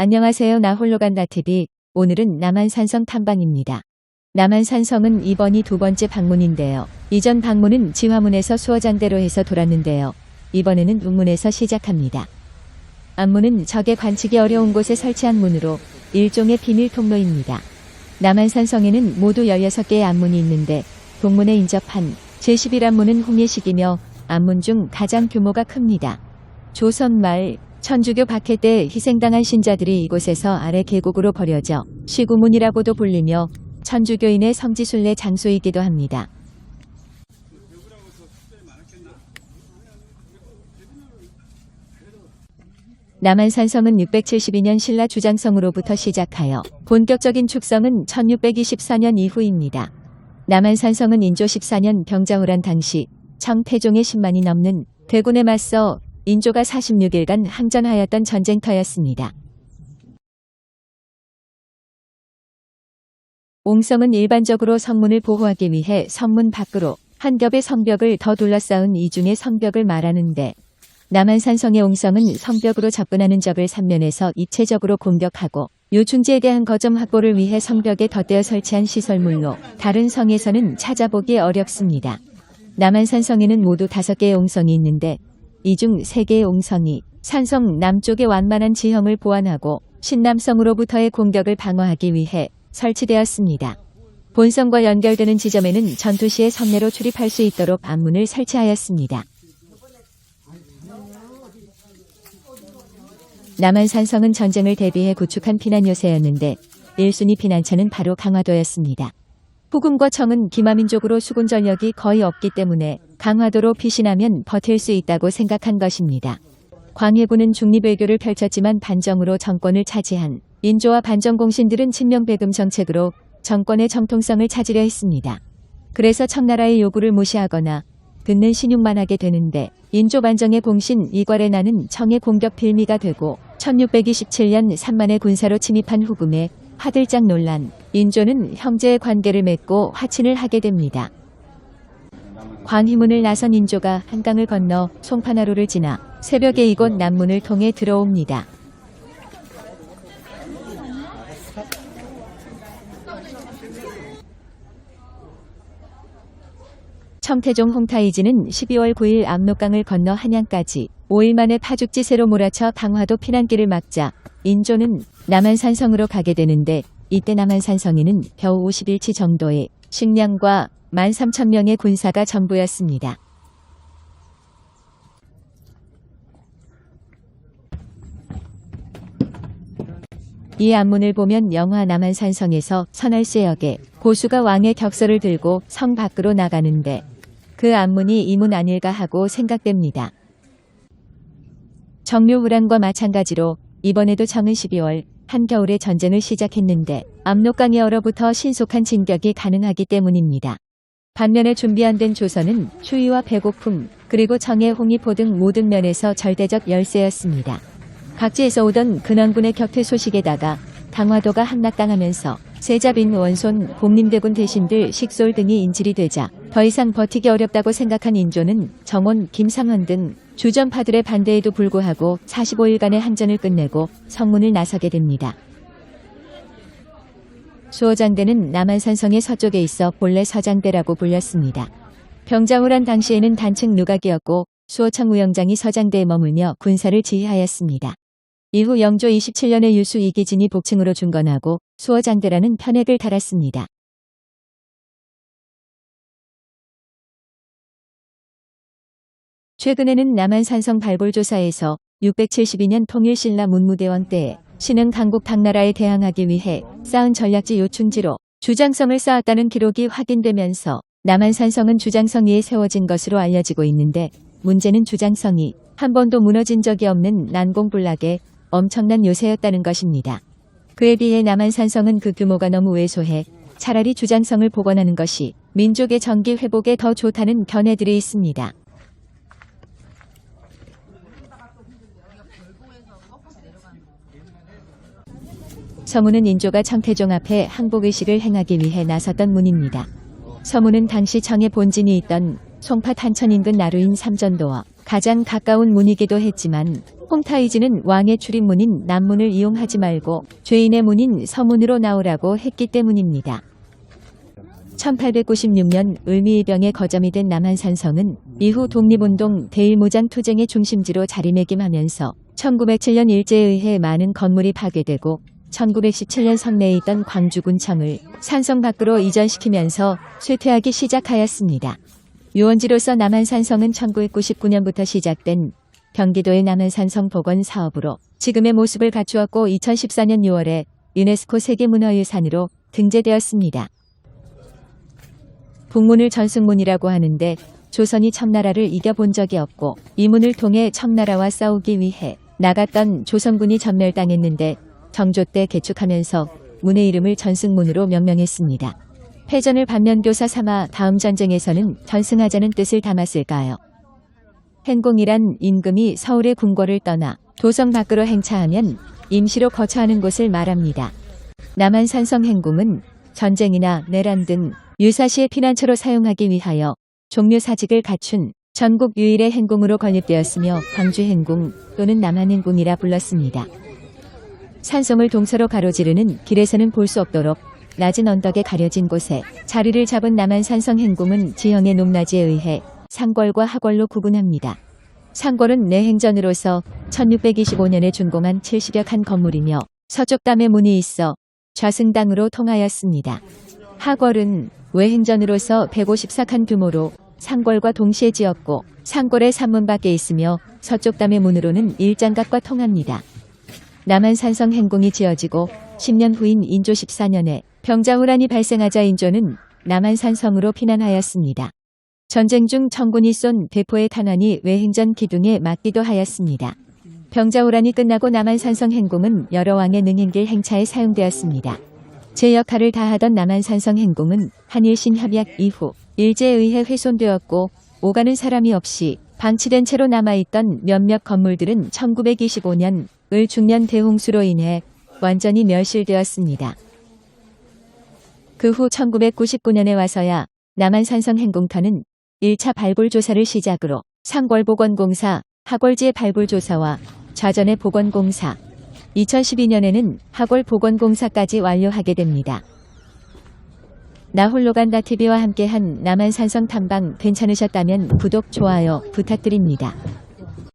안녕하세요. 나 홀로 간다 TV. 오늘은 남한산성 탐방입니다. 남한산성은 이번이 두 번째 방문인데요. 이전 방문은 지화문에서 수어장대로 해서 돌았는데요. 이번에는 운문에서 시작합니다. 안문은 적의 관측이 어려운 곳에 설치한 문으로 일종의 비밀 통로입니다. 남한산성에는 모두 16개의 안문이 있는데 동문에 인접한 제11안문은 홍예식이며 안문 중 가장 규모가 큽니다. 조선 말 천주교 박해 때 희생당한 신자들이 이곳에서 아래 계곡으로 버려져 시구문이라고도 불리며 천주교인의 성지순례 장소이기도 합니다. 남한산성은 672년 신라 주장성으로부터 시작하여 본격적인 축성은 1624년 이후입니다. 남한산성은 인조 14년 병자호란 당시 청태종의 10만이 넘는 대군에 맞서 인조가 46일간 항전하였던 전쟁터였습니다. 옹성은 일반적으로 성문을 보호하기 위해 성문 밖으로 한 겹의 성벽을 더 둘러싸은 이중의 성벽을 말하는데 남한산성의 옹성은 성벽으로 접근하는 적을 삼면에서 입체적으로 공격하고 요충지에 대한 거점 확보를 위해 성벽에 덧대어 설치한 시설물로 다른 성에서는 찾아보기 어렵습니다. 남한산성에는 모두 다섯 개의 옹성이 있는데 이중세 개의 옹성이 산성 남쪽의 완만한 지형을 보완하고 신남성으로부터의 공격을 방어하기 위해 설치되었습니다. 본성과 연결되는 지점에는 전투 시에 성내로 출입할 수 있도록 안문을 설치하였습니다. 남한산성은 전쟁을 대비해 구축한 피난 요새였는데 1순위 피난처는 바로 강화도였습니다. 후금과 청은 기마민족으로 수군 전력이 거의 없기 때문에 강화도로 피신하면 버틸 수 있다고 생각한 것입니다. 광해군은 중립외교를 펼쳤지만 반정으로 정권을 차지한 인조와 반정 공신들은 친명배금 정책으로 정권의 정통성을 찾으려 했습니다. 그래서 청나라의 요구를 무시하거나 듣는 신용만 하게 되는데 인조 반정의 공신 이괄의 나는 청의 공격 빌미가 되고 1627년 3만의 군사로 침입한 후금에 화들짝 놀란 인조는 형제의 관계를 맺고 화친을 하게 됩니다. 광희문을 나선 인조가 한강을 건너 송파나루를 지나 새벽에 이곳 남문을 통해 들어옵니다. 청태종 홍타이지는 12월 9일 압록강을 건너 한양까지 5일 만에 파죽지세로 몰아쳐 강화도 피난길을 막자 인조는 남한산성으로 가게 되는데 이때 남한산성에는 겨우 50일치 정도의 식량과 13,000명의 군사가 전부였습니다. 이 안문을 보면 영화 남한산성에서 선할세역에 고수가 왕의 격서를 들고 성 밖으로 나가는데 그 안문이 이 문 아닐까 하고 생각됩니다. 정묘후란과 마찬가지로 이번에도 청은 12월 한겨울에 전쟁을 시작했는데 압록강이 얼어부터 신속한 진격이 가능하기 때문입니다. 반면에 준비 안 된 조선은 추위와 배고픔 그리고 정의 홍위포 등 모든 면에서 절대적 열세였습니다. 각지에서 오던 근황군의 격퇴 소식에다가 강화도가 함락당하면서 세자빈 원손 공림대군 대신들 식솔 등이 인질이 되자 더 이상 버티기 어렵다고 생각한 인조는 정원 김상헌 등 주전파들의 반대에도 불구하고 45일간의 한전을 끝내고 성문을 나서게 됩니다. 수호장대는 남한산성의 서쪽에 있어 본래 서장대라고 불렸습니다. 병자호란 당시에는 단층 누각이었고 수호청 우영장이 서장대에 머물며 군사를 지휘하였습니다. 이후 영조 27년에 유수 이기진이 복층으로 중건하고 수호장대라는 편액을 달았습니다. 최근에는 남한산성 발굴조사에서 672년 통일신라 문무대원 때에 신은 강국 당나라에 대항하기 위해 쌓은 전략지 요충지로 주장성을 쌓았다는 기록이 확인되면서 남한산성은 주장성 위에 세워진 것으로 알려지고 있는데 문제는 주장성이 한 번도 무너진 적이 없는 난공불락의 엄청난 요새였다는 것입니다. 그에 비해 남한산성은 그 규모가 너무 왜소해 차라리 주장성을 복원하는 것이 민족의 정기 회복에 더 좋다는 견해들이 있습니다. 서문은 인조가 청태종 앞에 항복의식을 행하기 위해 나섰던 문입니다. 서문은 당시 청의 본진이 있던 송파 탄천 인근 나루인 삼전도와 가장 가까운 문이기도 했지만 홍타이즈는 왕의 출입문인 남문을 이용하지 말고 죄인의 문인 서문으로 나오라고 했기 때문입니다. 1896년 을미이병의 거점이 된 남한산성은 이후 독립운동 대일무장 투쟁의 중심지로 자리매김하면서 1907년 일제에 의해 많은 건물이 파괴되고 1917년 성내에 있던 광주군청을 산성 밖으로 이전시키면서 쇠퇴하기 시작하였습니다. 유원지로서 남한산성은 1999년부터 시작된 경기도의 남한산성 복원 사업으로 지금의 모습을 갖추었고 2014년 6월에 유네스코 세계문화유산으로 등재되었습니다. 북문을 전승문이라고 하는데 조선이 청나라를 이겨본 적이 없고 이 문을 통해 청나라와 싸우기 위해 나갔던 조선군이 전멸당했는데 정조 때 개축하면서 문의 이름을 전승문으로 명명했습니다. 패전을 반면교사 삼아 다음 전쟁에서는 전승하자는 뜻을 담았을까요? 행공이란 임금이 서울의 궁궐을 떠나 도성 밖으로 행차하면 임시로 거처하는 곳을 말합니다. 남한산성 행궁은 전쟁이나 내란 등 유사시의 피난처로 사용하기 위하여 종묘 사직을 갖춘 전국 유일의 행궁으로 건립되었으며 광주 행궁 또는 남한 행궁이라 불렀습니다. 산성을 동서로 가로지르는 길에서는 볼 수 없도록 낮은 언덕에 가려진 곳에 자리를 잡은 남한 산성 행궁은 지형의 높낮이에 의해 상궐과 하궐로 구분합니다. 상궐은 내행전으로서 1625년에 준공한 70여 칸 건물이며 서쪽 담에 문이 있어 좌승당으로 통하였습니다. 하궐은 외행전으로서 154칸 규모로 상궐과 동시에 지었고 상궐의 산문 밖에 있으며 서쪽 담의 문으로는 일장각과 통합니다. 남한 산성 행궁이 지어지고 10년 후인 인조 14년에 병자호란이 발생하자 인조는 남한 산성으로 피난하였습니다. 전쟁 중 청군이 쏜 대포의 탄환이 외행전 기둥에 맞기도 하였습니다. 병자호란이 끝나고 남한 산성 행궁은 여러 왕의 능행길 행차에 사용되었습니다. 제 역할을 다하던 남한산성 행궁은 한일신 협약 이후 일제에 의해 훼손되었고 오가는 사람이 없이 방치된 채로 남아있던 몇몇 건물들은 1925년 을 중년 대홍수로 인해 완전히 멸실되었습니다. 그 후 1999년에 와서야 남한산성 행궁터는 1차 발굴 조사를 시작으로 상궐보건공사, 하궐지의 발굴 조사와 좌전의 보건공사, 2012년에는 하골 보건공사까지 완료하게 됩니다. 나홀로 간다 TV와 함께한 남한산성 탐방 괜찮으셨다면 구독, 좋아요 부탁드립니다.